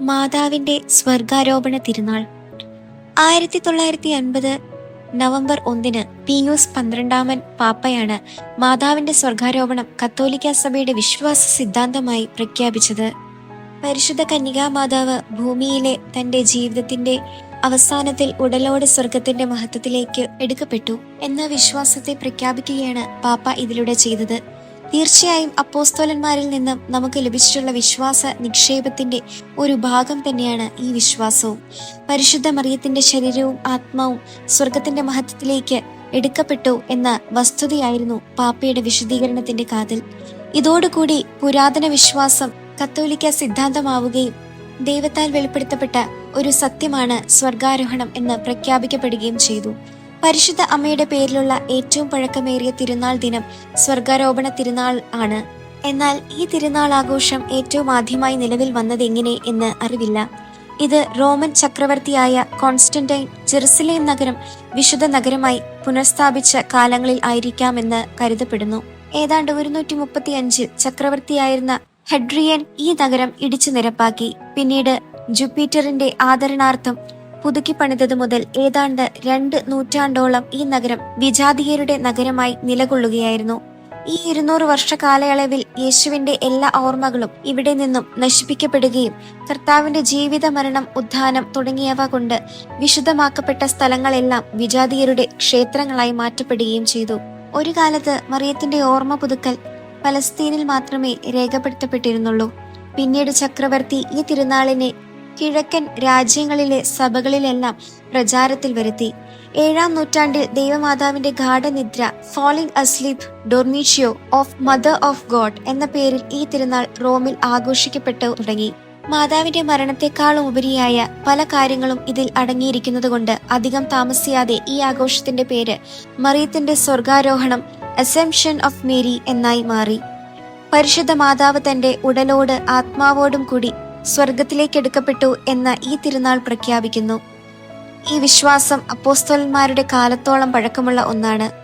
മാതാവിന്റെ സ്വർഗാരോപണ തിരുനാൾ. ആയിരത്തി തൊള്ളായിരത്തി അൻപത് നവംബർ ഒന്നിന് പിയൂസ് പന്ത്രണ്ടാമൻ പാപ്പയാണ് മാതാവിന്റെ സ്വർഗാരോപണം കത്തോലിക്ക സഭയുടെ വിശ്വാസ സിദ്ധാന്തമായി പ്രഖ്യാപിച്ചത്. പരിശുദ്ധ കന്യകാ മാതാവ് ഭൂമിയിലെ തന്റെ ജീവിതത്തിന്റെ അവസാനത്തിൽ ഉടലോടെ സ്വർഗത്തിന്റെ മഹത്വത്തിലേക്ക് എടുക്കപ്പെട്ടു എന്ന വിശ്വാസത്തെ പ്രഖ്യാപിക്കുകയാണ് പാപ്പ ഇതിലൂടെ ചെയ്തത്. തീർച്ചയായും അപ്പോസ്തോലന്മാരിൽ നിന്നും നമുക്ക് ലഭിച്ചിട്ടുള്ള വിശ്വാസ നിക്ഷേപത്തിന്റെ ഒരു ഭാഗം തന്നെയാണ് ഈ വിശ്വാസവും. പരിശുദ്ധ മറിയത്തിന്റെ ശരീരവും ആത്മാവും സ്വർഗത്തിന്റെ മഹത്വത്തിലേക്ക് എടുക്കപ്പെട്ടു എന്ന വസ്തുതയായിരുന്നു പാപ്പയുടെ വിശദീകരണത്തിന്റെ കാതൽ. ഇതോടുകൂടി പുരാതന വിശ്വാസം കത്തോലിക്ക സിദ്ധാന്തമാവുകയും ദൈവത്താൽ വെളിപ്പെടുത്തപ്പെട്ട ഒരു സത്യമാണ് സ്വർഗാരോഹണം എന്ന് പ്രഖ്യാപിക്കപ്പെടുകയും ചെയ്തു. പരിശുദ്ധ അമ്മയുടെ പേരിലുള്ള ഏറ്റവും പഴക്കമേറിയ തിരുനാൾ ദിനം സ്വർഗാരോപണ തിരുനാൾ ആണ്. എന്നാൽ ഈ തിരുനാൾ ആഘോഷം ഏറ്റവും ആദ്യമായി നിലവിൽ വന്നത് എങ്ങനെ എന്ന് അറിവില്ല. ഇത് റോമൻ ചക്രവർത്തിയായ കോൺസ്റ്റന്റൈൻ ജെറുസലേം നഗരം വിശുദ്ധ നഗരമായി പുനഃസ്ഥാപിച്ച കാലങ്ങളിൽ ആയിരിക്കാമെന്ന് കരുതപ്പെടുന്നു. ഏതാണ്ട് ഒരുന്നൂറ്റി മുപ്പത്തി അഞ്ചിൽ ചക്രവർത്തിയായിരുന്ന ഹെഡ്രിയൻ ഈ നഗരം ഇടിച്ചു നിരപ്പാക്കി. പിന്നീട് ജുപ്പിറ്ററിന്റെ ആദരണാർത്ഥം പുതുക്കി പണിതത് മുതൽ ഏതാണ്ട് രണ്ട് നൂറ്റാണ്ടോളം ഈ നഗരം വിജാതീയരുടെ നഗരമായി നിലകൊള്ളുകയായിരുന്നു. ഈ ഇരുന്നൂറ് വർഷ കാലയളവിൽ യേശുവിന്റെ എല്ലാ ഓർമ്മകളും ഇവിടെ നിന്നും നശിപ്പിക്കപ്പെടുകയും കർത്താവിന്റെ ജീവിത മരണം ഉദ്ധാനം തുടങ്ങിയവ കൊണ്ട് വിശുദ്ധമാക്കപ്പെട്ട സ്ഥലങ്ങളെല്ലാം വിജാതീയരുടെ ക്ഷേത്രങ്ങളായി മാറ്റപ്പെടുകയും ചെയ്തു. ഒരു കാലത്ത് മറിയത്തിന്റെ ഓർമ്മ പുതുക്കൽ പലസ്തീനിൽ മാത്രമേ രേഖപ്പെടുത്തപ്പെട്ടിരുന്നുള്ളൂ. പിന്നീട് ചക്രവർത്തി ഈ തിരുനാളിനെ കിഴക്കൻ രാജ്യങ്ങളിലെ സഭകളിലെല്ലാം പ്രചാരത്തിൽ വരുത്തി. ഏഴാം നൂറ്റാണ്ടിൽ ദൈവമാതാവിന്റെ ഗാഠനിദ്ര ഫോളിംഗ് അസ്ലീപ് ഡോർമീഷ്യോ ഓഫ് മദർ ഓഫ് ഗോഡ് എന്ന പേരിൽ ഈ തിരുനാൾ റോമിൽ ആഘോഷിക്കപ്പെട്ടു തുടങ്ങി. മാതാവിന്റെ മരണത്തെക്കാളും ഉപരിയായ പല കാര്യങ്ങളും ഇതിൽ അടങ്ങിയിരിക്കുന്നതുകൊണ്ട് അധികം താമസിയാതെ ഈ ആഘോഷത്തിന്റെ പേര് മറിയത്തിന്റെ സ്വർഗാരോഹണം അസംഷൻ ഓഫ് മേരി എന്നായി മാറി. പരിശുദ്ധ മാതാവ് തന്റെ ഉടലോട് ആത്മാവോടും കൂടി സ്വർഗത്തിലേക്ക് എടുക്കപ്പെട്ടു എന്ന ഈ തിരുനാൾ പ്രഖ്യാപിക്കുന്നു. ഈ വിശ്വാസം അപ്പോസ്തോലന്മാരുടെ കാലത്തോളം പഴക്കമുള്ള ഒന്നാണ്.